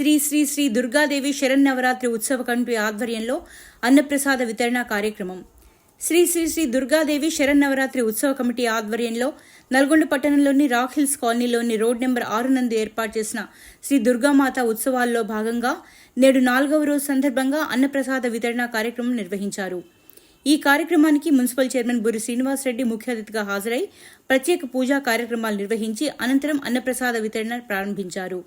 శ్రీ శ్రీ శ్రీ దుర్గాదేవి శరన్నవరాత్రి ఉత్సవ కమిటీ ఆధ్వర్యంలో అన్నప్రసాద వితరణ కార్యక్రమం. శ్రీ శ్రీ శ్రీ దుర్గాదేవి శరన్నవరాత్రి ఉత్సవ కమిటీ ఆధ్వర్యంలో నల్గొండ పట్టణంలోని రాక్ హిల్స్ కాలనీలోని రోడ్ నెంబర్ ఆరు నందు ఏర్పాటు చేసిన శ్రీ దుర్గామాత ఉత్సవాల్లో భాగంగా నేడు నాలుగవ రోజు సందర్భంగా అన్నప్రసాద వితరణ కార్యక్రమం నిర్వహించారు. ఈ కార్యక్రమానికి మున్సిపల్ చైర్మన్ బురి శ్రీనివాసరెడ్డి ముఖ్య అతిథిగా హాజరై ప్రత్యేక పూజా కార్యక్రమాలు నిర్వహించి అనంతరం అన్నప్రసాద వితరణ ప్రారంభించారు.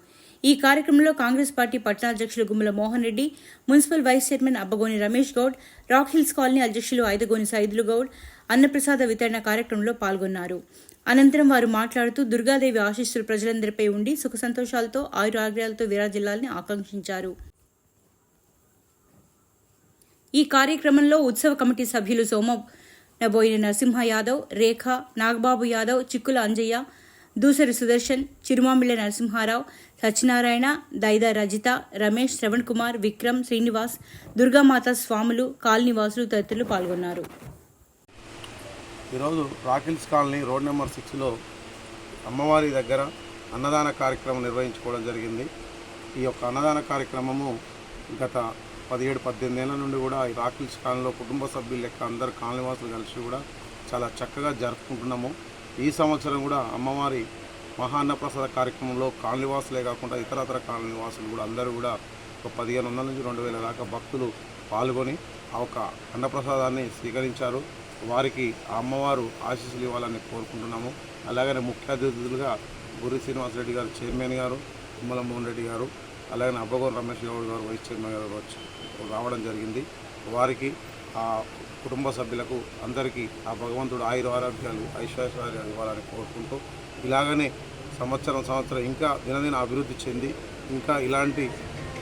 ఈ కార్యక్రమంలో Congress party పట్టణాధ్యక్షులు Gummala Mohan Reddy municipal vice chairman Abbagoni Ramesh Goud Rock Hills colony అధ్యక్షులు ఐదుగోని సైదులు గౌడ్ అన్నప్రసాద వితరణ కార్యక్రమంలో పాల్గొన్నారు. అనంతరం వారు మాట్లాడుతూ దుర్గాదేవి ఆశీస్సులు ప్రజలందరిపై ఉండి సుఖ సంతోషాలతో ఆయురాగ్యాలతో విరాజిల్లాలని ఆకాంక్షించారు. ఈ కార్యక్రమంలో ఉత్సవ కమిటీ సభ్యులు సోమ నబోయిన నరసింహ యాదవ్ రేఖ నాగబాబు యాదవ్ చిక్కుల అంజయ్య దూసరి సుదర్శన్ చిరుమామిళ్ళ నరసింహారావు సత్యనారాయణ దైద రజిత రమేష్ శ్రవణ్ కుమార్ విక్రమ్ శ్రీనివాస్ దుర్గామాత స్వాములు కాలనీవాసులు తదితరులు పాల్గొన్నారు. ఈరోజు రాకిల్స్ కాలనీ రోడ్ నెంబర్ సిక్స్లో అమ్మవారి దగ్గర అన్నదాన కార్యక్రమం నిర్వహించుకోవడం జరిగింది. ఈ యొక్క అన్నదాన కార్యక్రమము గత పదిహేడు పద్దెనిమిది ఏళ్ళ నుండి కూడా ఈ రాకిల్స్ కాలనీలో కుటుంబ సభ్యులు లెక్క అందరు కాలనీవాసులు కలిసి కూడా చాలా చక్కగా జరుపుకుంటున్నాము. ఈ సంవత్సరం కూడా అమ్మవారి మహాన్నప్రసాద కార్యక్రమంలో కాలనివాసులే కాకుండా ఇతరతర కాలనివాసులు కూడా అందరూ కూడా ఒక పదిహేను వందల నుంచి రెండు వేల దాకా భక్తులు పాల్గొని ఆ ఒక అన్నప్రసాదాన్ని స్వీకరించారు. వారికి ఆ అమ్మవారు ఆశీస్సులు ఇవ్వాలని కోరుకుంటున్నాము. అలాగనే ముఖ్య అతిథులుగా గురి శ్రీనివాసరెడ్డి గారు చైర్మన్ గారు తుమ్మల మోహన్ రెడ్డి గారు అలాగనే అబ్బగోన్ రమేష్ గౌడ్ గారు వైస్ చైర్మన్ గారు వచ్చి రావడం జరిగింది. వారికి ఆ కుటుంబ సభ్యులకు అందరికీ ఆ భగవంతుడు ఆయుర ఆరోగ్యాలు ఐశ్వర్యాలు ఇవ్వాలని కోరుకుంటూ ఇలాగనే సంవత్సరం సంవత్సరం ఇంకా దినదిన అభివృద్ధి చెంది ఇంకా ఇలాంటి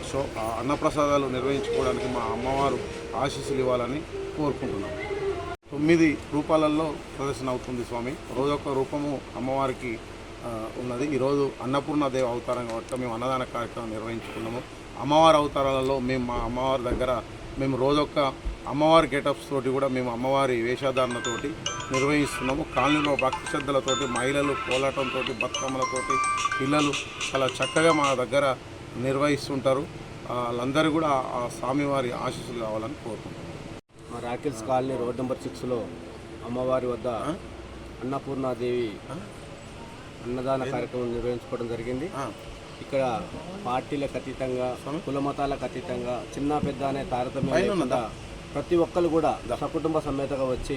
సో ఆ అన్నప్రసాదాలు నిర్వహించుకోవడానికి మా అమ్మవారు ఆశీస్సులు ఇవ్వాలని కోరుకుంటున్నాం. తొమ్మిది రూపాలలో ప్రదర్శన అవుతుంది స్వామి. రోజొక్క రూపము అమ్మవారికి ఉన్నది. ఈరోజు అన్నపూర్ణదేవి అవతారం కాబట్టి మేము అన్నదాన కార్యక్రమం నిర్వహించుకున్నాము. అమ్మవారి అవతారాలలో మేము మా అమ్మవారి దగ్గర మేము రోజొక్క అమ్మవారి గెటప్స్ తోటి కూడా మేము అమ్మవారి వేషధారణతోటి నిర్వహిస్తున్నాము. కాలనీలో భక్తి శ్రద్ధలతోటి మహిళలు కోలాటంతో బతుకమ్మలతోటి పిల్లలు చాలా చక్కగా మా దగ్గర నిర్వహిస్తుంటారు. వాళ్ళందరూ కూడా ఆ స్వామివారి ఆశీస్సులు కావాలని కోరుకుంటున్నాం. మా రాకిల్స్ కాలనీ రోడ్ నెంబర్ సిక్స్లో అమ్మవారి వద్ద అన్నపూర్ణాదేవి అన్నదాన కార్యక్రమం నిర్వహించుకోవడం జరిగింది. ఇక్కడ పార్టీలకు అతీతంగా కుల మతాలకు అతీతంగా చిన్న పెద్ద అనే తారతమ్యం ప్రతి ఒక్కరు కూడా సకుటుంబ సమేతగా వచ్చి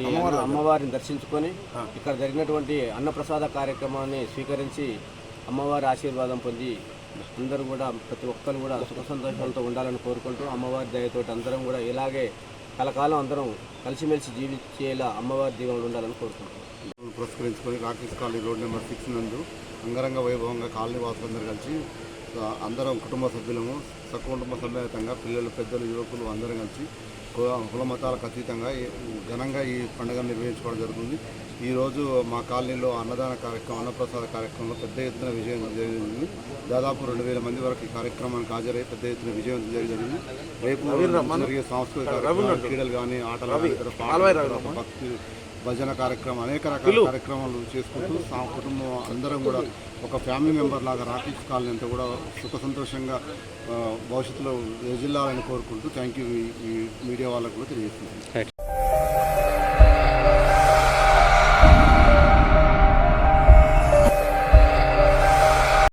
ఈ అమ్మవారిని దర్శించుకొని ఇక్కడ జరిగినటువంటి అన్నప్రసాద కార్యక్రమాన్ని స్వీకరించి అమ్మవారి ఆశీర్వాదం పొంది అందరూ కూడా ప్రతి ఒక్కరు కూడా సుఖ సంతోషాలతో ఉండాలని కోరుకుంటూ అమ్మవారి దయతోటి అందరం కూడా ఇలాగే కలకాలం అందరం కలిసిమెలిసి జీవించేలా అమ్మవారి దీవెనలు ఉండాలని కోరుకుంటున్నాం. పురస్కరించుకొని Rakesh colony road number six నందు అంగరంగ వైభవంగా కాలనీ వాసులందరూ కలిసి అందరం కుటుంబ సభ్యులము సకుటుంబ సమేతంగా పిల్లలు పెద్దలు యువకులు అందరం కలిసి కుల మతాలకు అతీతంగా ఈ- ఘనంగా ఈ పండుగను నిర్వహించుకోవడం జరుగుతుంది. ఈరోజు మా కాలనీలో అన్నదాన కార్యక్రమం అన్నప్రసాద కార్యక్రమంలో పెద్ద ఎత్తున విజయం జరిగింది. దాదాపు రెండు వేల మంది వరకు ఈ కార్యక్రమానికి హాజరై పెద్ద ఎత్తున విజయం జరిగింది. రేపు జరిగే సాంస్కృతిక క్రీడలు కానీ ఆటలు భక్తి భజన కార్యక్రమం అనేక రకాల కార్యక్రమాలు చేసుకుంటూ మా కుటుంబం అందరం కూడా ఒక ఫ్యామిలీ మెంబర్ లాగా రాకేష్ కాలనీ అంతా కూడా సుఖ సంతోషంగా భవిష్యత్తులో జిల్లాలని కోరుకుంటూ థ్యాంక్ యూ ఈ మీడియా వాళ్ళకు కూడా తెలియజేస్తున్నాను.